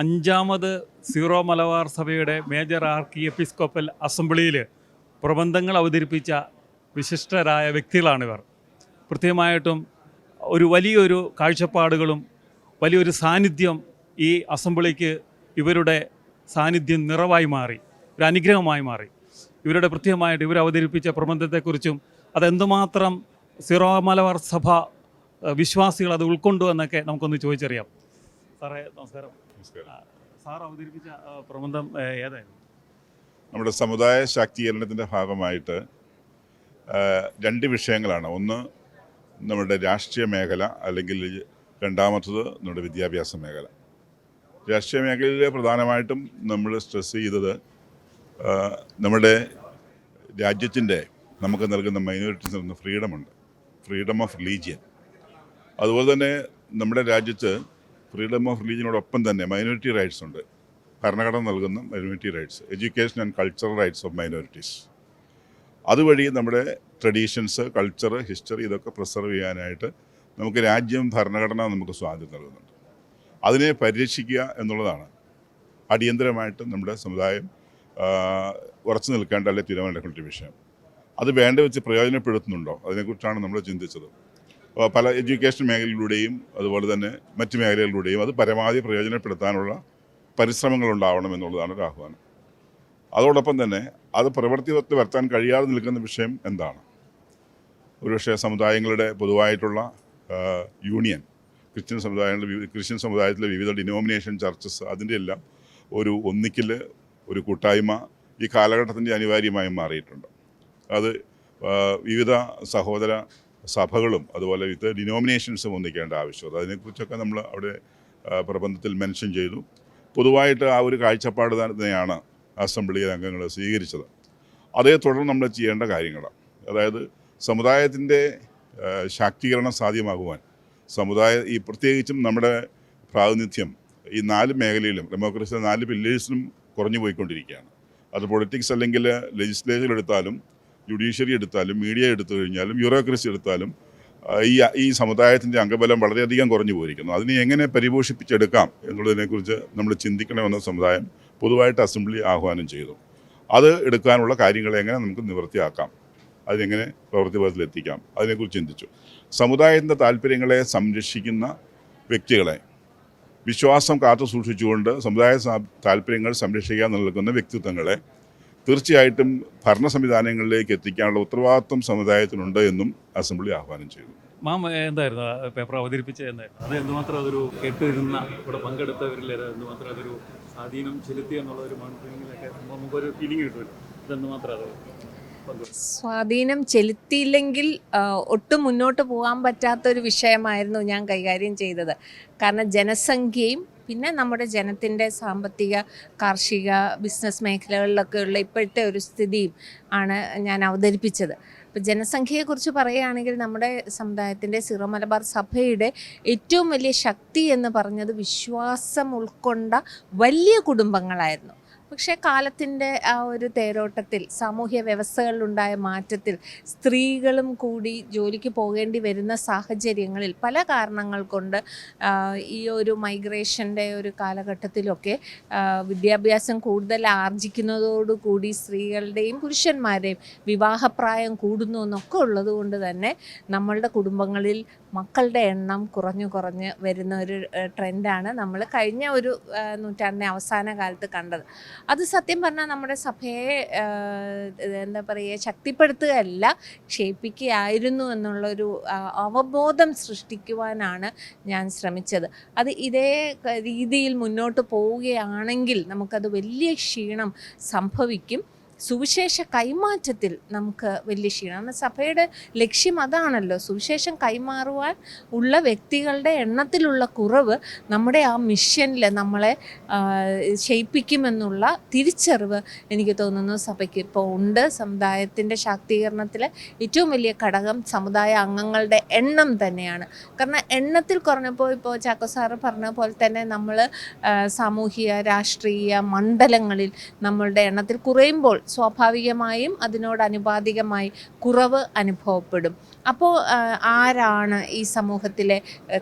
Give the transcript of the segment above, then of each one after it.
അഞ്ചാമത് സീറോ മലബാർ സഭയുടെ major ആർക്കി episcopal അസംബ്ലിയിൽ പ്രബന്ധങ്ങൾ അവതരിപ്പിച്ച വിശിഷ്ടരായ വ്യക്തികളാണിവർ. കൃത്യമായിട്ടും ഒരു വലിയൊരു കാഴ്ചപ്പാടുകളും വലിയൊരു സാന്നിധ്യം ഈ അസംബ്ലിക്ക് ഇവരുടെ സാന്നിധ്യം നിറവായി മാറി ഒരു അനുഗ്രഹമായി മാറി. ഇവരുടെ കൃത്യമായിട്ട് ഇവർ അവതരിപ്പിച്ച പ്രബന്ധത്തെക്കുറിച്ചും അതെന്തുമാത്രം സിറോ മലബാർ സഭ വിശ്വാസികൾ അത് ഉൾക്കൊണ്ടു എന്നൊക്കെ നമുക്കൊന്ന് ചോദിച്ചറിയാം. സാറേ നമസ്കാരം. ആ, സാർ അവതരിപ്പിച്ച ആ, പ്രബന്ധം ഏഹ്, ഏതായിരുന്നു? നമ്മുടെ സമുദായ ശാക്തീകരണത്തിന്റെ ഭാഗമായിട്ട് രണ്ട് വിഷയങ്ങളാണ്. ഒന്ന് നമ്മുടെ രാഷ്ട്രീയ മേഖല അല്ലെങ്കിൽ രണ്ടാമത്തത് നമ്മുടെ വിദ്യാഭ്യാസ മേഖല. രാഷ്ട്രീയ മേഖലയിൽ പ്രധാനമായിട്ടും നമ്മൾ സ്ട്രെസ് ചെയ്തത് നമ്മുടെ രാജ്യത്തിന്റെ നമുക്ക് നൽകുന്ന മൈനോറിറ്റീസ് നൽകുന്ന ഫ്രീഡമുണ്ട് ഫ്രീഡം ഓഫ് റിലീജിയൻ അതുപോലെ തന്നെ നമ്മുടെ രാജ്യത്ത് ഫ്രീഡം ഓഫ് റിലീജിയനോടൊപ്പം തന്നെ മൈനോറിറ്റി റൈറ്റ്സ് ഉണ്ട്. ഭരണഘടന നൽകുന്ന minority rights education and cultural rights of minorities. അതുവഴി നമ്മുടെ ട്രഡീഷൻസ് കൾച്ചർ ഹിസ്റ്ററി ഇതൊക്കെ പ്രിസർവ് ചെയ്യാനായിട്ട് നമുക്ക് രാജ്യം ഭരണഘടന നമുക്ക് സ്വാതന്ത്ര്യം നൽകുന്നുണ്ട്. അതിനെ പരിരക്ഷിക്കുക എന്നുള്ളതാണ് അടിയന്തരമായിട്ട് നമ്മുടെ സമുദായം ഉറച്ചു നിൽക്കേണ്ട അല്ലെ തീരുമാനമെടുക്കേണ്ട വിഷയം. അത് വേണ്ട വെച്ച് പ്രയോജനപ്പെടുത്തുന്നുണ്ടോ? അതിനെക്കുറിച്ചാണ് നമ്മൾ ചിന്തിച്ചത്. പല എഡ്യൂക്കേഷൻ മേഖലയിലൂടെയും അതുപോലെ തന്നെ മറ്റ് മേഖലകളിലൂടെയും അത് പരമാവധി പ്രയോജനപ്പെടുത്താനുള്ള പരിശ്രമങ്ങൾ ഉണ്ടാവണം എന്നുള്ളതാണ് ഒരു ആഹ്വാനം. അതോടൊപ്പം തന്നെ അത് പ്രവൃത്തിയിൽ വരുത്താൻ കഴിയാതെ നിൽക്കുന്ന വിഷയം എന്താണ്? ഒരുപക്ഷെ സമുദായങ്ങളുടെ പൊതുവായിട്ടുള്ള യൂണിയൻ ക്രിസ്ത്യൻ സമുദായങ്ങളുടെ ക്രിസ്ത്യൻ സമുദായത്തിലെ വിവിധ ഡിനോമിനേഷൻ ചർച്ചസ് അതിന്റെ എല്ലാം ഒരു ഒന്നിക്കൽ ഒരു കൂട്ടായ്മ ഈ കാലഘട്ടത്തിന്റെ അനിവാര്യമായും മാറിയിട്ടുണ്ട്. അത് വിവിധ സഹോദര സഭകളും അതുപോലെ വിത്ത് ഡിനോമിനേഷൻസും ഒന്നിക്കേണ്ട ആവശ്യമുണ്ട് അതിനെക്കുറിച്ചൊക്കെ നമ്മൾ അവിടെ പ്രബന്ധത്തിൽ മെൻഷൻ ചെയ്തു. പൊതുവായിട്ട് ആ ഒരു കാഴ്ചപ്പാട് തന്നെയാണ് അസംബ്ലി അംഗങ്ങൾ സ്വീകരിച്ചത്. അതേ തുടർന്ന് നമ്മൾ ചെയ്യേണ്ട കാര്യങ്ങളാണ്. അതായത് സമുദായത്തിന്റെ ശാക്തീകരണം സാധ്യമാകുവാൻ സമുദായ ഈ പ്രത്യേകിച്ചും നമ്മുടെ പ്രാതിനിധ്യം ഈ നാല് മേഖലയിലും ഡെമോക്രസിയുടെ നാല് പില്ലേഴ്സിനും കുറഞ്ഞു പോയിക്കൊണ്ടിരിക്കുകയാണ്. അത് പൊളിറ്റിക്സ് അല്ലെങ്കിൽ ലെജിസ്ലേച്ചർ എടുത്താലും ജുഡീഷ്യറി എടുത്താലും മീഡിയ എടുത്തു കഴിഞ്ഞാലും ബ്യൂറോക്രസി എടുത്താലും ഈ ഈ സമുദായത്തിന്റെ അംഗബലം വളരെയധികം കുറഞ്ഞു പോയിരിക്കുന്നു. അതിനെ എങ്ങനെ പരിപോഷിപ്പിച്ചെടുക്കാം എന്നുള്ളതിനെക്കുറിച്ച് നമ്മൾ ചിന്തിക്കണമെന്ന സമുദായം പൊതുവായിട്ട് അസംബ്ലി ആഹ്വാനം ചെയ്തു. അത് എടുക്കാനുള്ള കാര്യങ്ങളെ എങ്ങനെ നമുക്ക് നിവൃത്തിയാക്കാം അതിനെങ്ങനെ പ്രവൃത്തി എത്തിക്കാം അതിനെക്കുറിച്ച് ചിന്തിച്ചു. സമുദായത്തിന്റെ താല്പര്യങ്ങളെ സംരക്ഷിക്കുന്ന വ്യക്തികളെ വിശ്വാസം കാത്തു സൂക്ഷിച്ചുകൊണ്ട് സമുദായ താല്പര്യങ്ങൾ സംരക്ഷിക്കാൻ നിൽക്കുന്ന വ്യക്തിത്വങ്ങളെ തീർച്ചയായിട്ടും ഭരണ സംവിധാനങ്ങളിലേക്ക് എത്തിക്കാനുള്ള ഉത്തരവാദിത്വം സമുദായത്തിനുണ്ട് എന്നും അസംബ്ലി ആഹ്വാനം ചെയ്തു. മാം എന്തായിരുന്നു? പേപ്പർ അവതരിപ്പിച്ചത് എന്തായിരുന്നു? അത് എന്തുമാത്രം അതൊരു കേട്ടിരുന്ന ഇവിടെ പങ്കെടുത്തവരിൽ എന്തുമാത്രം അതൊരു സ്വാധീനം ചെലുത്തി എന്നുള്ള ഒരു മനസ്സിലൊക്കെ നമുക്കൊരു ഫീലിംഗ് കിട്ടുമല്ലോ ഇതെന്തുമാത്രം അത് സ്വാധീനം ചെലുത്തിയില്ലെങ്കിൽ ഒട്ടും മുന്നോട്ട് പോകാൻ പറ്റാത്ത ഒരു വിഷയമായിരുന്നു ഞാൻ കൈകാര്യം ചെയ്തത്. കാരണം ജനസംഖ്യയും പിന്നെ നമ്മുടെ ജനത്തിന്റെ സാമ്പത്തിക കാർഷിക ബിസിനസ് മേഖലകളിലൊക്കെയുള്ള ഇപ്പോഴത്തെ ഒരു സ്ഥിതിയും ആണ് ഞാൻ അവതരിപ്പിച്ചത്. അപ്പോൾ ജനസംഖ്യയെക്കുറിച്ച് പറയുകയാണെങ്കിൽ നമ്മുടെ സമുദായത്തിന്റെ സിറോ മലബാർ സഭയുടെ ഏറ്റവും വലിയ ശക്തി എന്ന് പറഞ്ഞത് വിശ്വാസം ഉൾക്കൊണ്ട വലിയ കുടുംബങ്ങളായിരുന്നു. പക്ഷേ കാലത്തിന്റെ ആ ഒരു തേരോട്ടത്തിൽ സാമൂഹ്യ വ്യവസ്ഥകളിലുണ്ടായ മാറ്റത്തിൽ സ്ത്രീകളും കൂടി ജോലിക്ക് പോകേണ്ടി വരുന്ന സാഹചര്യങ്ങളിൽ പല കാരണങ്ങൾ കൊണ്ട് ഈ ഒരു മൈഗ്രേഷന്റെ ഒരു കാലഘട്ടത്തിലൊക്കെ വിദ്യാഭ്യാസം കൂടുതൽ ആർജിക്കുന്നതോടുകൂടി സ്ത്രീകളുടെയും പുരുഷന്മാരുടെയും വിവാഹപ്രായം കൂടുന്നു എന്നൊക്കെ ഉള്ളതുകൊണ്ട് തന്നെ നമ്മളുടെ കുടുംബങ്ങളിൽ മക്കളുടെ എണ്ണം കുറഞ്ഞു കുറഞ്ഞ് വരുന്ന ഒരു ട്രെൻഡാണ് നമ്മൾ കഴിഞ്ഞ ഒരു നൂറ്റാണ്ടിന്റെ അവസാന കാലത്ത് കണ്ടത്. അത് സത്യം പറഞ്ഞാൽ നമ്മുടെ സഭയെ എന്താ പറയുക ശക്തിപ്പെടുത്തുകയല്ല ക്ഷയിപ്പിക്കുകയായിരുന്നു എന്നുള്ളൊരു അവബോധം സൃഷ്ടിക്കുവാനാണ് ഞാൻ ശ്രമിച്ചത്. അത് ഇതേ രീതിയിൽ മുന്നോട്ട് പോവുകയാണെങ്കിൽ നമുക്കത് വലിയ ക്ഷീണം സംഭവിക്കും. സുവിശേഷ കൈമാറ്റത്തിൽ നമുക്ക് വലിയ ക്ഷീണം. സഭയുടെ ലക്ഷ്യം അതാണല്ലോ. സുവിശേഷം കൈമാറുവാൻ ഉള്ള വ്യക്തികളുടെ എണ്ണത്തിലുള്ള കുറവ് നമ്മുടെ ആ മിഷനിൽ നമ്മളെ ക്ഷയിപ്പിക്കുമെന്നുള്ള തിരിച്ചറിവ് എനിക്ക് തോന്നുന്നു സഭയ്ക്ക് ഇപ്പോൾ ഉണ്ട്. സമുദായത്തിന്റെ ശാക്തീകരണത്തിൽ ഏറ്റവും വലിയ ഘടകം സമുദായ അംഗങ്ങളുടെ എണ്ണം തന്നെയാണ്. കാരണം എണ്ണത്തിൽ കുറഞ്ഞപ്പോൾ ഇപ്പോൾ ചാക്കോ സാറ് പറഞ്ഞ പോലെ തന്നെ നമ്മൾ സാമൂഹിക രാഷ്ട്രീയ മണ്ഡലങ്ങളിൽ നമ്മളുടെ എണ്ണത്തിൽ കുറയുമ്പോൾ സ്വാഭാവികമായും അതിനോടനുപാതികമായി കുറവ് അനുഭവപ്പെടും. അപ്പോൾ ആരാണ് ഈ സമൂഹത്തിലെ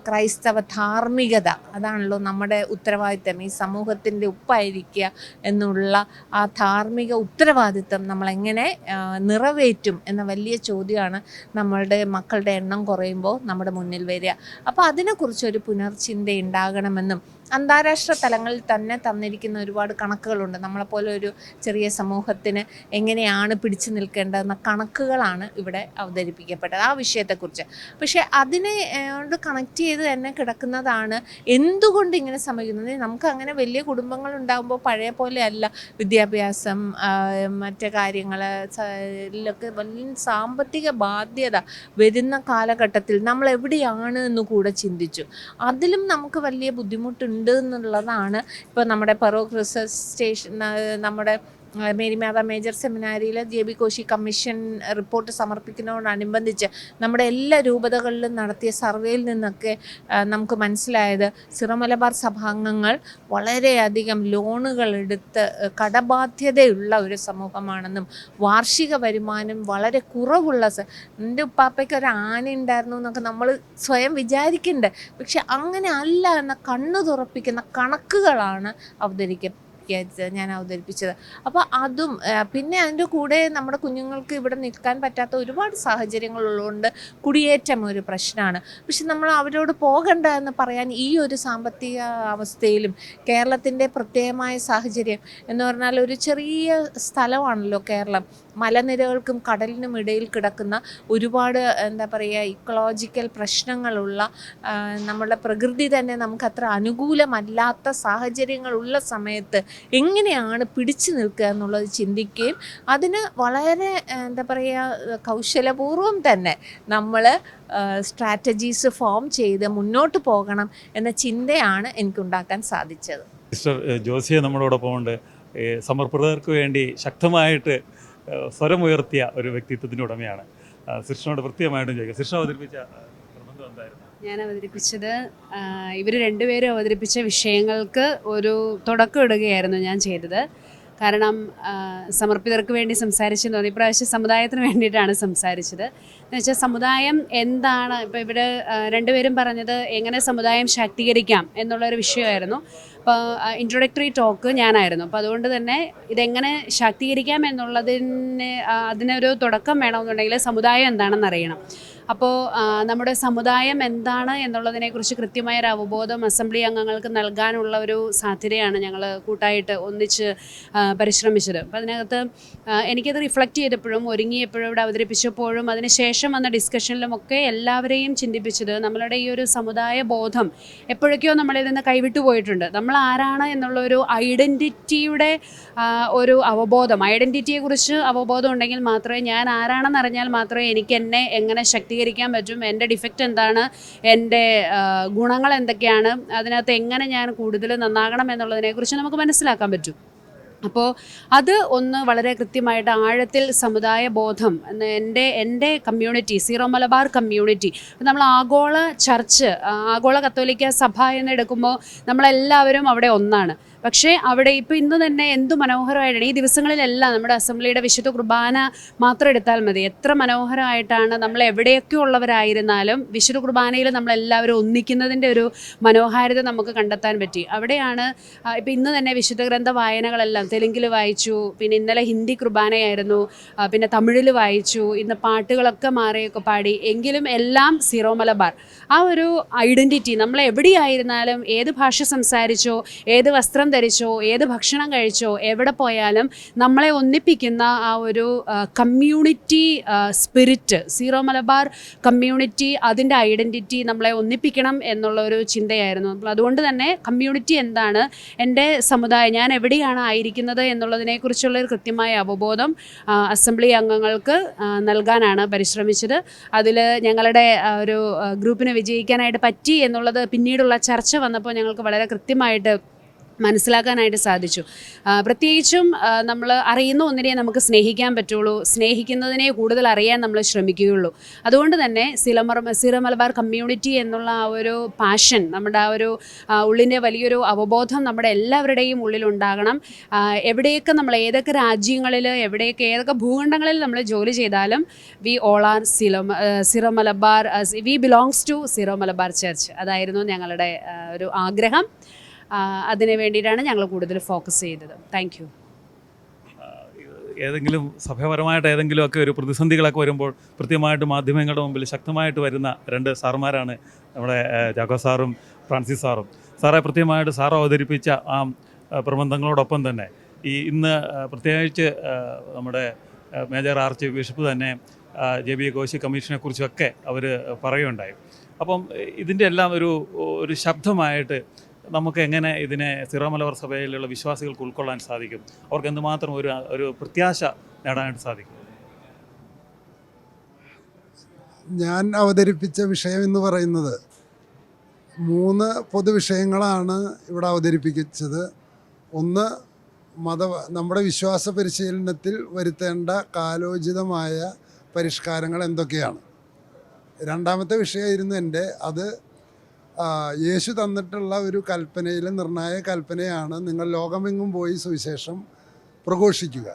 ക്രൈസ്തവ ധാർമ്മികത? അതാണല്ലോ നമ്മുടെ ഉത്തരവാദിത്തം. ഈ സമൂഹത്തിന്റെ ഉപ്പായിരിക്കുക എന്നുള്ള ആ ധാർമ്മിക ഉത്തരവാദിത്തം നമ്മളെങ്ങനെ നിറവേറ്റും എന്ന വലിയ ചോദ്യമാണ് നമ്മളുടെ മക്കളുടെ എണ്ണം കുറയുമ്പോൾ നമ്മുടെ മുന്നിൽ വരിക. അപ്പോൾ അതിനെക്കുറിച്ചൊരു പുനർചിന്ത ഉണ്ടാകണമെന്നും അന്താരാഷ്ട്ര തലങ്ങളിൽ തന്നെ തന്നിരിക്കുന്ന ഒരുപാട് കണക്കുകളുണ്ട്. നമ്മളെപ്പോലെ ഒരു ചെറിയ സമൂഹത്തിന് എങ്ങനെയാണ് പിടിച്ചു നിൽക്കേണ്ടതെന്ന കണക്കുകളാണ് ഇവിടെ അവതരിപ്പിക്കപ്പെട്ടത് ആ വിഷയത്തെക്കുറിച്ച്. പക്ഷേ അതിനെ കൊണ്ട് കണക്ട് ചെയ്ത് തന്നെ കിടക്കുന്നതാണ് എന്തുകൊണ്ട് ഇങ്ങനെ സംഭവിക്കുന്നത്? നമുക്ക് അങ്ങനെ വലിയ കുടുംബങ്ങൾ ഉണ്ടാകുമ്പോൾ പഴയ പോലെ അല്ല വിദ്യാഭ്യാസം മറ്റു കാര്യങ്ങൾ ഇതിലൊക്കെ വലിയ സാമ്പത്തിക ബാധ്യത വരുന്ന കാലഘട്ടത്തിൽ നമ്മൾ എവിടെയാണ് എന്ന് കൂടെ ചിന്തിച്ചു. അതിലും നമുക്ക് വലിയ ബുദ്ധിമുട്ടുണ്ട്. എന്നുള്ളതാണ് ഇപ്പോൾ നമ്മുടെ പെറോ റിസർച്ച് സ്റ്റേഷൻ നമ്മുടെ മേരിമാത മേജർ സെമിനാരിയിൽ J B Koshy commission report സമർപ്പിക്കുന്നതോടനുബന്ധിച്ച് നമ്മുടെ എല്ലാ രൂപതകളിലും നടത്തിയ സർവേയിൽ നിന്നൊക്കെ നമുക്ക് മനസ്സിലായത് സിറമലബാർ സഭാംഗങ്ങൾ വളരെയധികം ലോണുകൾ എടുത്ത് കടബാധ്യതയുള്ള ഒരു സമൂഹമാണെന്നും വാർഷിക വരുമാനം വളരെ കുറവുള്ള എന്റെ ഉപ്പാപ്പയ്ക്ക് ഒരു ആന ഉണ്ടായിരുന്നു എന്നൊക്കെ നമ്മൾ സ്വയം വിചാരിക്കുന്നുണ്ട് പക്ഷെ അങ്ങനെ അല്ല എന്ന കണ്ണു തുറപ്പിക്കുന്ന കണക്കുകളാണ് അവതരിക്ക ഞാൻ അവതരിപ്പിച്ചത്. അപ്പോൾ അതും പിന്നെ അതിന്റെ കൂടെ നമ്മുടെ കുഞ്ഞുങ്ങൾക്ക് ഇവിടെ നിൽക്കാൻ പറ്റാത്ത ഒരുപാട് സാഹചര്യങ്ങളുള്ളതുകൊണ്ട് കുടിയേറ്റം ഒരു പ്രശ്നമാണ്. പക്ഷെ നമ്മൾ അവരോട് പോകണ്ട എന്ന് പറയാൻ ഈ ഒരു സാമ്പത്തിക അവസ്ഥയിലും കേരളത്തിന്റെ പ്രത്യേകമായ സാഹചര്യം എന്ന് പറഞ്ഞാൽ ഒരു ചെറിയ സ്ഥലമാണല്ലോ കേരളം. മലനിരകൾക്കും കടലിനും ഇടയിൽ കിടക്കുന്ന ഒരുപാട് എന്താ പറയുക ഇക്കോളജിക്കൽ പ്രശ്നങ്ങളുള്ള നമ്മുടെ പ്രകൃതി തന്നെ നമുക്ക് അത്ര അനുകൂലമല്ലാത്ത സാഹചര്യങ്ങളുള്ള സമയത്ത് എങ്ങനെയാണ് പിടിച്ചു നിൽക്കുക എന്നുള്ളത് ചിന്തിക്കുകയും അതിന് വളരെ എന്താ പറയുക കൗശലപൂർവം തന്നെ നമ്മൾ സ്ട്രാറ്റജീസ് ഫോം ചെയ്ത് മുന്നോട്ട് പോകണം എന്ന ചിന്തയാണ് എനിക്കുണ്ടാക്കാൻ സാധിച്ചത്. മിസ്റ്റർ ജോസിയെ നമ്മളോടൊപ്പം ഉണ്ട് സമർപ്പിതർക്ക് വേണ്ടി ശക്തമായിട്ട് സ്വരമുയർത്തിയ ഒരു വ്യക്തിത്വത്തിന്റെ ഉടമയാണ്. ആ, പ്രത്യേകമായിട്ടും ചോദിക്കുക സിസ്റ്റർ അവതരിപ്പിച്ച ഞാൻ അവതരിപ്പിച്ചത് ഇവർ രണ്ടുപേരും അവതരിപ്പിച്ച വിഷയങ്ങൾക്ക് ഒരു തുടക്കം ഇടുകയായിരുന്നു ഞാൻ ചെയ്തത്. കാരണം സമർപ്പിതർക്ക് വേണ്ടി സംസാരിച്ചെന്ന് തോന്നി. ഇപ്രാവശ്യം സമുദായത്തിന് വേണ്ടിയിട്ടാണ് സംസാരിച്ചത്. എന്ന് വെച്ചാൽ സമുദായം എന്താണ്? ഇപ്പോൾ ഇവിടെ രണ്ടുപേരും പറഞ്ഞത് എങ്ങനെ സമുദായം ശാക്തീകരിക്കാം എന്നുള്ളൊരു വിഷയമായിരുന്നു. അപ്പോൾ ഇൻട്രൊഡക്ടറി ടോക്ക് ഞാനായിരുന്നു. അപ്പോൾ അതുകൊണ്ട് തന്നെ ഇതെങ്ങനെ ശാക്തീകരിക്കാം എന്നുള്ളതിന് അതിനൊരു തുടക്കം വേണമെന്നുണ്ടെങ്കിൽ സമുദായം എന്താണെന്ന് അറിയണം. അപ്പോൾ നമ്മുടെ സമുദായം എന്താണ് എന്നുള്ളതിനെക്കുറിച്ച് കൃത്യമായ ഒരു അവബോധം അസംബ്ലി അംഗങ്ങൾക്ക് നൽകാനുള്ള ഒരു സാധ്യതയാണ് ഞങ്ങൾ കൂട്ടായിട്ട് ഒന്നിച്ച് പരിശ്രമിച്ചത്. അപ്പോൾ അതിനകത്ത് എനിക്കത് റിഫ്ലക്റ്റ് ചെയ്തപ്പോഴും ഒരുങ്ങിയപ്പോഴും ഇവിടെ അവതരിപ്പിച്ചപ്പോഴും അതിനുശേഷം വന്ന ഡിസ്കഷനിലും ഒക്കെ എല്ലാവരെയും ചിന്തിപ്പിച്ചത് നമ്മളുടെ ഈ ഒരു സമുദായ ബോധം എപ്പോഴൊക്കെയോ നമ്മളിൽ നിന്ന് കൈവിട്ടു പോയിട്ടുണ്ട്. നമ്മൾ ആരാണ് എന്നുള്ള ഒരു ഐഡന്റിറ്റിയുടെ ഒരു അവബോധം. ഐഡന്റിറ്റിയെക്കുറിച്ച് അവബോധം ഉണ്ടെങ്കിൽ മാത്രമേ ഞാൻ ആരാണെന്ന് അറിഞ്ഞാൽ മാത്രമേ എനിക്ക് എന്നെ എങ്ങനെ ശക്തീകരിക്കാൻ പറ്റും എന്റെ ഡിഫക്റ്റ് എന്താണ് എന്റെ ഗുണങ്ങൾ എന്തൊക്കെയാണ് അതിനകത്ത് എങ്ങനെ ഞാൻ കൂടുതൽ നന്നാകണം എന്നുള്ളതിനെക്കുറിച്ച് നമുക്ക് മനസ്സിലാക്കാൻ പറ്റും. അപ്പോൾ അത് ഒന്ന് വളരെ കൃത്യമായിട്ട് ആഴത്തിൽ സമുദായ ബോധം എന്റെ എന്റെ കമ്മ്യൂണിറ്റി സീറോ മലബാർ കമ്മ്യൂണിറ്റി നമ്മൾ ആഗോള ചർച്ച് ആഗോള കത്തോലിക്ക സഭ എന്നെടുക്കുമ്പോൾ നമ്മളെല്ലാവരും അവിടെ ഒന്നാണ്. പക്ഷേ അവിടെ ഇപ്പോൾ ഇന്ന് തന്നെ എന്തു മനോഹരമായിട്ടാണ്. ഈ ദിവസങ്ങളിലെല്ലാം നമ്മുടെ അസംബ്ലിയുടെ വിശുദ്ധ കുർബാന മാത്രം എടുത്താൽ മതി. എത്ര മനോഹരമായിട്ടാണ് നമ്മൾ എവിടെയൊക്കെ ഉള്ളവരായിരുന്നാലും വിശുദ്ധ കുർബാനയിൽ നമ്മളെല്ലാവരും ഒന്നിക്കുന്നതിന്റെ ഒരു മനോഹാരിത നമുക്ക് കണ്ടെത്താൻ പറ്റി. അവിടെയാണ് ഇപ്പം ഇന്ന് തന്നെ വിശുദ്ധ ഗ്രന്ഥ വായനകളെല്ലാം തെലുങ്കിൽ വായിച്ചു പിന്നെ ഇന്നലെ ഹിന്ദി കുർബാനയായിരുന്നു പിന്നെ തമിഴിൽ വായിച്ചു ഇന്ന് പാട്ടുകളൊക്കെ മാറിയൊക്കെ പാടി. എങ്കിലും എല്ലാം സീറോ മലബാർ. ആ ഒരു ഐഡന്റിറ്റി നമ്മൾ എവിടെയായിരുന്നാലും ഏത് ഭാഷ സംസാരിച്ചോ ഏത് വസ്ത്രം ധരിച്ചോ ഏത് ഭക്ഷണം കഴിച്ചോ എവിടെ പോയാലും നമ്മളെ ഒന്നിപ്പിക്കുന്ന ആ ഒരു community spirit Syro Malabar community അതിന്റെ ഐഡന്റിറ്റി നമ്മളെ ഒന്നിപ്പിക്കണം എന്നുള്ള ഒരു ചിന്തയായിരുന്നു. അപ്പോൾ അതുകൊണ്ട് തന്നെ കമ്മ്യൂണിറ്റി എന്താണ് എന്റെ സമുദായം ഞാൻ എവിടെയാണ് ആയിരിക്കുന്നത് എന്നുള്ളതിനെക്കുറിച്ചുള്ള ഒരു കൃത്യമായ അവബോധം അസംബ്ലി അംഗങ്ങൾക്ക് നൽകാനാണ് പരിശ്രമിച്ചത്. അതിൽ ഞങ്ങളുടെ ഒരു ഗ്രൂപ്പിനെ വിജയിക്കാനായിട്ട് പറ്റി എന്നുള്ളത് പിന്നീടുള്ള ചർച്ച വന്നപ്പോൾ ഞങ്ങൾക്ക് വളരെ കൃത്യമായിട്ട് മനസ്സിലാക്കാനായിട്ട് സാധിച്ചു. പ്രത്യേകിച്ചും നമ്മൾ അറിയുന്ന ഒന്നിനെ നമുക്ക് സ്നേഹിക്കാൻ പറ്റുള്ളൂ. സ്നേഹിക്കുന്നതിനെ കൂടുതൽ അറിയാൻ നമ്മൾ ശ്രമിക്കുകയുള്ളൂ. അതുകൊണ്ട് തന്നെ സിലമർ സിറ മലബാർ കമ്മ്യൂണിറ്റി എന്നുള്ള ആ ഒരു പാഷൻ നമ്മുടെ ആ ഒരു ഉള്ളിന്റെ വലിയൊരു അവബോധം നമ്മുടെ എല്ലാവരുടെയും ഉള്ളിലുണ്ടാകണം. എവിടെയൊക്കെ നമ്മൾ ഏതൊക്കെ രാജ്യങ്ങളിൽ എവിടെയൊക്കെ ഏതൊക്കെ ഭൂഖണ്ഡങ്ങളിൽ നമ്മൾ ജോലി ചെയ്താലും we all are Syro Syro Malabar we belongs to Syro Malabar church. അതായിരുന്നു ഞങ്ങളുടെ ഒരു ആഗ്രഹം. അതിന് വേണ്ടിയിട്ടാണ് ഞങ്ങൾ കൂടുതൽ ഫോക്കസ് ചെയ്തത്. താങ്ക് ഏതെങ്കിലും സഭയപരമായിട്ട് ഏതെങ്കിലുമൊക്കെ ഒരു പ്രതിസന്ധികളൊക്കെ വരുമ്പോൾ കൃത്യമായിട്ട് മാധ്യമങ്ങളുടെ മുമ്പിൽ ശക്തമായിട്ട് വരുന്ന രണ്ട് സാറുമാരാണ് നമ്മുടെ ജാഗോ സാറും ഫ്രാൻസിസ് സാറും. സാറെ കൃത്യമായിട്ട് സാർ അവതരിപ്പിച്ച ആ പ്രബന്ധങ്ങളോടൊപ്പം തന്നെ ഈ ഇന്ന് പ്രത്യേകിച്ച് നമ്മുടെ മേജർ ആർച്ച് ബിഷപ്പ് തന്നെ ജെ ബി കോശി കമ്മീഷനെ കുറിച്ചൊക്കെ അവർ പറയുകയുണ്ടായി. അപ്പം ഇതിന്റെ എല്ലാം ഒരു ഒരു ശബ്ദമായിട്ട് നമുക്ക് എങ്ങനെ ഇതിനെ സിറോ സഭയിലുള്ള വിശ്വാസികൾക്ക് ഉൾക്കൊള്ളാൻ സാധിക്കും? അവർക്ക് എന്തുമാത്രം ഒരു ഒരു പ്രത്യാശ നേടാനായിട്ട് സാധിക്കും? ഞാൻ അവതരിപ്പിച്ച വിഷയം എന്ന് പറയുന്നത് മൂന്ന് പൊതുവിഷയങ്ങളാണ് ഇവിടെ അവതരിപ്പിച്ചത്. ഒന്ന് മത നമ്മുടെ വിശ്വാസ പരിശീലനത്തിൽ വരുത്തേണ്ട കാലോചിതമായ പരിഷ്കാരങ്ങൾ എന്തൊക്കെയാണ്? രണ്ടാമത്തെ വിഷയമായിരുന്നു എന്റെ അത് യേശു തന്നിട്ടുള്ള ഒരു കൽപ്പനയിൽ നിർണായക കൽപ്പനയാണ് നിങ്ങൾ ലോകമെങ്ങും പോയി സുവിശേഷം പ്രഘോഷിക്കുക.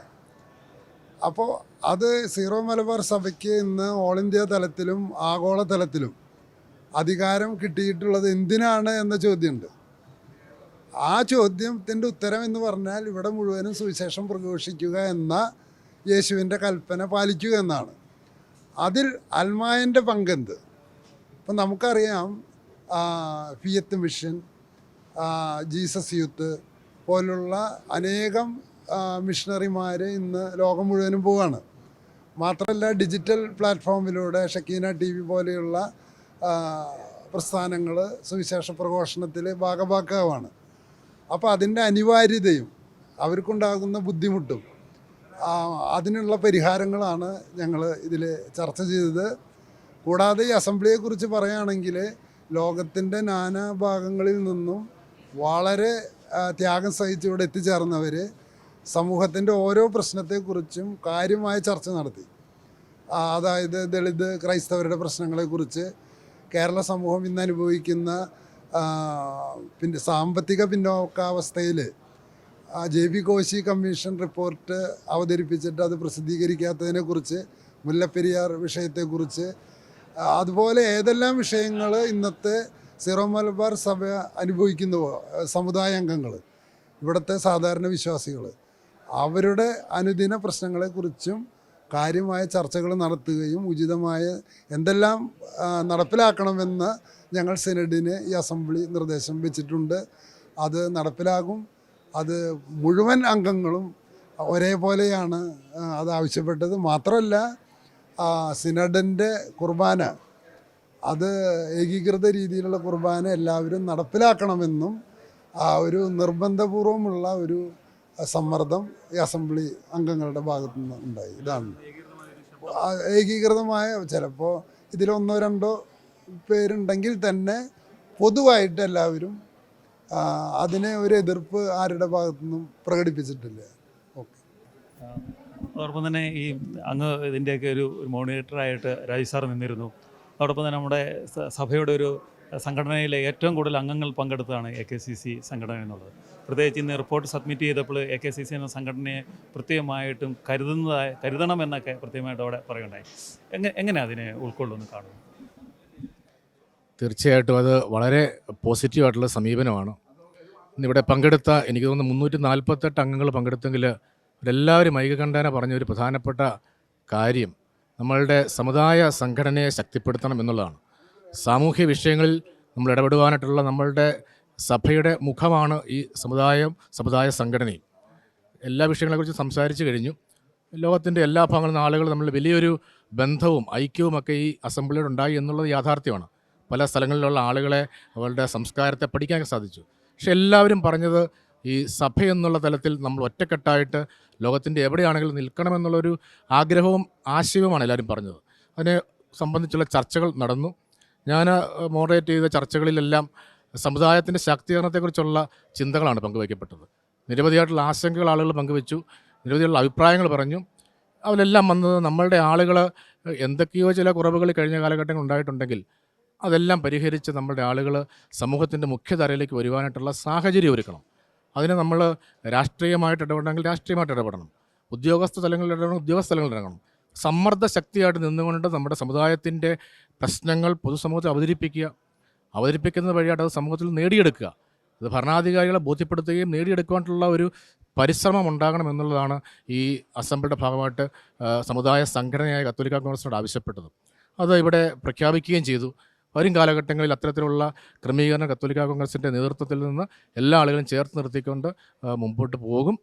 അപ്പോൾ അത് സീറോ മലബാർ സഭയ്ക്ക് ഇന്ന് ഓൾ ഇന്ത്യ തലത്തിലും ആഗോള തലത്തിലും അധികാരം കിട്ടിയിട്ടുള്ളത് എന്തിനാണ് എന്ന ചോദ്യമുണ്ട്. ആ ചോദ്യത്തിന്റെ ഉത്തരം എന്ന് പറഞ്ഞാൽ ഇവിടെ മുഴുവനും സുവിശേഷം പ്രഘോഷിക്കുക എന്ന യേശുവിന്റെ കൽപ്പന പാലിക്കുക എന്നാണ്. അതിൽ അൽമായന്റെ പങ്കെന്ത്? ഇപ്പം നമുക്കറിയാം ഫിയത്ത് മിഷൻ ജീസസ് യൂത്ത് പോലുള്ള അനേകം മിഷണറിമാർ ഇന്ന് ലോകം മുഴുവനും പോവാണ്. മാത്രമല്ല ഡിജിറ്റൽ പ്ലാറ്റ്ഫോമിലൂടെ ഷക്കീന ടി വി പോലെയുള്ള പ്രസ്ഥാനങ്ങൾ സുവിശേഷ പ്രഘോഷണത്തിൽ ഭാഗഭാക്കാവാണ്. അപ്പോൾ അതിന്റെ അനിവാര്യതയും അവർക്കുണ്ടാകുന്ന ബുദ്ധിമുട്ടും അതിനുള്ള പരിഹാരങ്ങളാണ് ഞങ്ങൾ ഇതിൽ ചർച്ച ചെയ്തത്. കൂടാതെ ഈ അസംബ്ലിയെക്കുറിച്ച് പറയുകയാണെങ്കിൽ ലോകത്തിന്റെ നാനാ ഭാഗങ്ങളിൽ നിന്നും വളരെ ത്യാഗം സഹിച്ച് ഇവിടെ എത്തിച്ചേർന്നവർ സമൂഹത്തിന്റെ ഓരോ പ്രശ്നത്തെക്കുറിച്ചും കാര്യമായ ചർച്ച നടത്തി. അതായത് ദളിത് ക്രൈസ്തവരുടെ പ്രശ്നങ്ങളെക്കുറിച്ച് കേരള സമൂഹം ഇന്ന് അനുഭവിക്കുന്ന പിന്നെ സാമ്പത്തിക പിന്നോക്കാവസ്ഥയിൽ J B Koshy commission report അവതരിപ്പിച്ചിട്ട് അത് പ്രസിദ്ധീകരിക്കാത്തതിനെക്കുറിച്ച് മുല്ലപ്പെരിയാർ വിഷയത്തെക്കുറിച്ച് അതുപോലെ ഏതെല്ലാം വിഷയങ്ങൾ ഇന്നത്തെ സിറോ മലബാർ സഭ അനുഭവിക്കുന്ന സമുദായാംഗങ്ങൾ ഇവിടുത്തെ സാധാരണ വിശ്വാസികൾ അവരുടെ അനുദിന പ്രശ്നങ്ങളെക്കുറിച്ചും കാര്യമായ ചർച്ചകൾ നടത്തുകയും ഉചിതമായ എന്തെല്ലാം നടപ്പിലാക്കണമെന്ന് ഞങ്ങൾ സെനഡിന് ഈ അസംബ്ലി നിർദ്ദേശം വെച്ചിട്ടുണ്ട്. അത് നടപ്പിലാകും. അത് മുഴുവൻ അംഗങ്ങളും ഒരേപോലെയാണ് അത് ആവശ്യപ്പെട്ടത്. മാത്രമല്ല സിനഡിന്റെ കുർബാന. അത് ഏകീകൃത രീതിയിലുള്ള കുർബാന എല്ലാവരും നടപ്പിലാക്കണമെന്നും ആ ഒരു നിർബന്ധപൂർവമുള്ള ഒരു സമ്മർദ്ദം ഈ അസംബ്ലി അംഗങ്ങളുടെ ഭാഗത്തു നിന്ന് ഉണ്ടായി. ഇതാണ്. ഏകീകൃതമായ ചിലപ്പോൾ ഇതിലൊന്നോ രണ്ടോ പേരുണ്ടെങ്കിൽ തന്നെ പൊതുവായിട്ട് എല്ലാവരും അതിനെ ഒരു എതിർപ്പ് ആരുടെ ഭാഗത്തുനിന്നും പ്രകടിപ്പിച്ചിട്ടില്ല. ഓക്കെ. അതോടൊപ്പം തന്നെ ഈ അങ്ങ് ഇതിന്റെയൊക്കെ ഒരു മോണിറ്ററായിട്ട് രാജു സാർ നിന്നിരുന്നു. അതോടൊപ്പം തന്നെ നമ്മുടെ സഭയുടെ ഒരു സംഘടനയിലെ ഏറ്റവും കൂടുതൽ അംഗങ്ങൾ പങ്കെടുത്തതാണ് എ കെ സി സി സംഘടന എന്നുള്ളത്. പ്രത്യേകിച്ച് ഇന്ന് റിപ്പോർട്ട് സബ്മിറ്റ് ചെയ്തപ്പോൾ എ കെ സി സി എന്ന സംഘടനയെ പ്രത്യേകമായിട്ടും കരുതുന്നതായ കരുതണമെന്നൊക്കെ പ്രത്യേകമായിട്ട് അവിടെ പറയുണ്ടായി എങ്ങനെ എങ്ങനെ അതിനെ ഉൾക്കൊള്ളുന്നു കാണുന്നു? തീർച്ചയായിട്ടും അത് വളരെ പോസിറ്റീവായിട്ടുള്ള സമീപനമാണ്. ഇന്നിവിടെ പങ്കെടുത്ത എനിക്ക് തോന്നുന്നു മുന്നൂറ്റി നാൽപ്പത്തെട്ട് അംഗങ്ങൾ പങ്കെടുത്തെങ്കിൽ എല്ലാവരും ഐകകണ്ഠേന പറഞ്ഞ ഒരു പ്രധാനപ്പെട്ട കാര്യം നമ്മളുടെ സമുദായ സംഘടനയെ ശക്തിപ്പെടുത്തണം എന്നുള്ളതാണ്. സാമൂഹ്യ വിഷയങ്ങളിൽ നമ്മൾ ഇടപെടുവാനായിട്ടുള്ള നമ്മളുടെ സഭയുടെ മുഖമാണ് ഈ സമുദായം സമുദായ സംഘടനയും. എല്ലാ വിഷയങ്ങളെക്കുറിച്ചും സംസാരിച്ചു കഴിഞ്ഞു. ലോകത്തിന്റെ എല്ലാ ഭാഗങ്ങളിൽ നിന്ന് ആളുകൾ നമ്മൾ വലിയൊരു ബന്ധവും ഐക്യവും ഒക്കെ ഈ അസംബ്ലിയിൽ ഉണ്ടായി എന്നുള്ളത് യാഥാർത്ഥ്യമാണ്. പല സ്ഥലങ്ങളിലുള്ള ആളുകളെ അവരുടെ സംസ്കാരത്തെ പഠിക്കാൻ സാധിച്ചു. പക്ഷെ എല്ലാവരും പറഞ്ഞത് ഈ സഭ എന്നുള്ള തലത്തിൽ നമ്മൾ ഒറ്റക്കെട്ടായിട്ട് ലോകത്തിന്റെ എവിടെയാണെങ്കിലും നിൽക്കണമെന്നുള്ളൊരു ആഗ്രഹവും ആശയവുമാണ് എല്ലാവരും പറഞ്ഞത്. അതിനെ സംബന്ധിച്ചുള്ള ചർച്ചകൾ നടന്നു. ഞാൻ മോഡറേറ്റ് ചെയ്ത ചർച്ചകളിലെല്ലാം സമുദായത്തിന്റെ ശാക്തീകരണത്തെക്കുറിച്ചുള്ള ചിന്തകളാണ് പങ്കുവയ്ക്കപ്പെട്ടത്. നിരവധിയായിട്ടുള്ള ആശങ്കകൾ ആളുകൾ പങ്കുവെച്ചു. നിരവധിയുള്ള അഭിപ്രായങ്ങൾ പറഞ്ഞു. അതിലെല്ലാം വന്നത് നമ്മളുടെ ആളുകൾ എന്തൊക്കെയോ ചില കുറവുകൾ കഴിഞ്ഞ കാലഘട്ടങ്ങൾ ഉണ്ടായിട്ടുണ്ടെങ്കിൽ അതെല്ലാം പരിഹരിച്ച് നമ്മളുടെ ആളുകൾ സമൂഹത്തിന്റെ മുഖ്യധാരയിലേക്ക് വരുവാനായിട്ടുള്ള സാഹചര്യം ഒരുക്കണം. അതിന് നമ്മൾ രാഷ്ട്രീയമായിട്ട് ഇടപെടണമെങ്കിൽ രാഷ്ട്രീയമായിട്ട് ഇടപെടണം. ഉദ്യോഗസ്ഥ തലങ്ങളിൽ ഇടപെടണം ഉദ്യോഗസ്ഥ തലങ്ങളിൽ ഇടപെടണം സമ്മർദ്ദ ശക്തിയായിട്ട് നിന്നുകൊണ്ട് നമ്മുടെ സമുദായത്തിന്റെ പ്രശ്നങ്ങൾ പൊതുസമൂഹത്തിൽ അവതരിപ്പിക്കുക. അവതരിപ്പിക്കുന്നത് വഴിയായിട്ട് അത് സമൂഹത്തിൽ നേടിയെടുക്കുക. അത് ഭരണാധികാരികളെ ബോധ്യപ്പെടുത്തുകയും നേടിയെടുക്കുവാനുള്ള ഒരു പരിശ്രമം ഉണ്ടാകണം എന്നുള്ളതാണ് ഈ അസംബ്ലിയുടെ ഭാഗമായിട്ട് സമുദായ സംഘടനയായ കത്തോലിക്ക കോൺഗ്രസിനോട് ആവശ്യപ്പെട്ടത്. അത് ഇവിടെ പ്രഖ്യാപിക്കുകയും ചെയ്തു. വരും കാലഘട്ടങ്ങളിൽ അത്തരത്തിലുള്ള ക്രമീകരണം കത്തോലിക്ക കോൺഗ്രസിന്റെ നേതൃത്വത്തിൽ നിന്ന് എല്ലാ ആളുകളും ചേർത്ത് നിർത്തിക്കൊണ്ട് മുമ്പോട്ട് പോകും.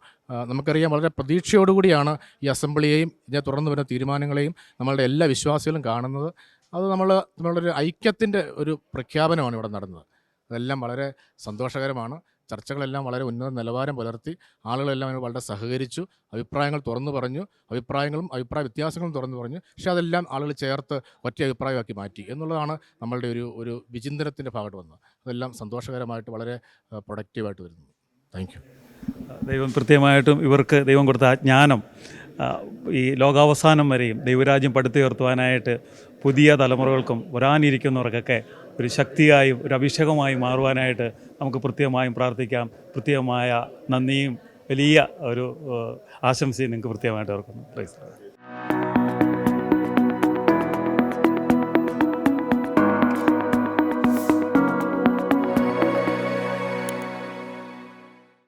നമുക്കറിയാം വളരെ പ്രതീക്ഷയോടുകൂടിയാണ് ഈ അസംബ്ലിയെയും ഇതിനെ തുടർന്ന് വരുന്ന തീരുമാനങ്ങളെയും നമ്മളുടെ എല്ലാ വിശ്വാസികളും കാണുന്നത്. അത് നമ്മൾ നമ്മളൊരു ഐക്യത്തിന്റെ ഒരു പ്രഖ്യാപനമാണ് ഇവിടെ നടന്നത്. അതെല്ലാം വളരെ സന്തോഷകരമാണ്. ചർച്ചകളെല്ലാം വളരെ ഉന്നത നിലവാരം പുലർത്തി ആളുകളെല്ലാം അതിനോട് വളരെ സഹകരിച്ചു അഭിപ്രായങ്ങൾ തുറന്നു പറഞ്ഞു അഭിപ്രായങ്ങളും അഭിപ്രായ വ്യത്യാസങ്ങളും തുറന്നു പറഞ്ഞു പക്ഷേ അതെല്ലാം ആളുകൾ ചേർത്ത് ഒറ്റ അഭിപ്രായമാക്കി മാറ്റി എന്നുള്ളതാണ് നമ്മളുടെ ഒരു ഒരു വിചിന്തനത്തിന്റെ ഭാഗത്ത് വന്നത്. അതെല്ലാം സന്തോഷകരമായിട്ട് വളരെ പ്രൊഡക്റ്റീവായിട്ട് വരുന്നു. താങ്ക് യു ദൈവം കൃത്യമായിട്ടും ഇവർക്ക് ദൈവം കൊടുത്ത ആ ജ്ഞാനം ഈ ലോകാവസാനം വരെയും ദൈവരാജ്യം പടുത്തുയർത്തുവാനായിട്ട് പുതിയ തലമുറകൾക്കും വരാനിരിക്കുന്നവർക്കൊക്കെ ഒരു ശക്തിയായും ഒരു അഭിഷേകമായി മാറുവാനായിട്ട് നമുക്ക് പ്രത്യേകമായും പ്രാർത്ഥിക്കാം. പ്രത്യേകമായ നന്ദിയും വലിയ ഒരു ആശംസയും നിങ്ങൾക്ക് പ്രത്യേകമായിട്ട് ഓർക്കുന്നു പ്രൈസ്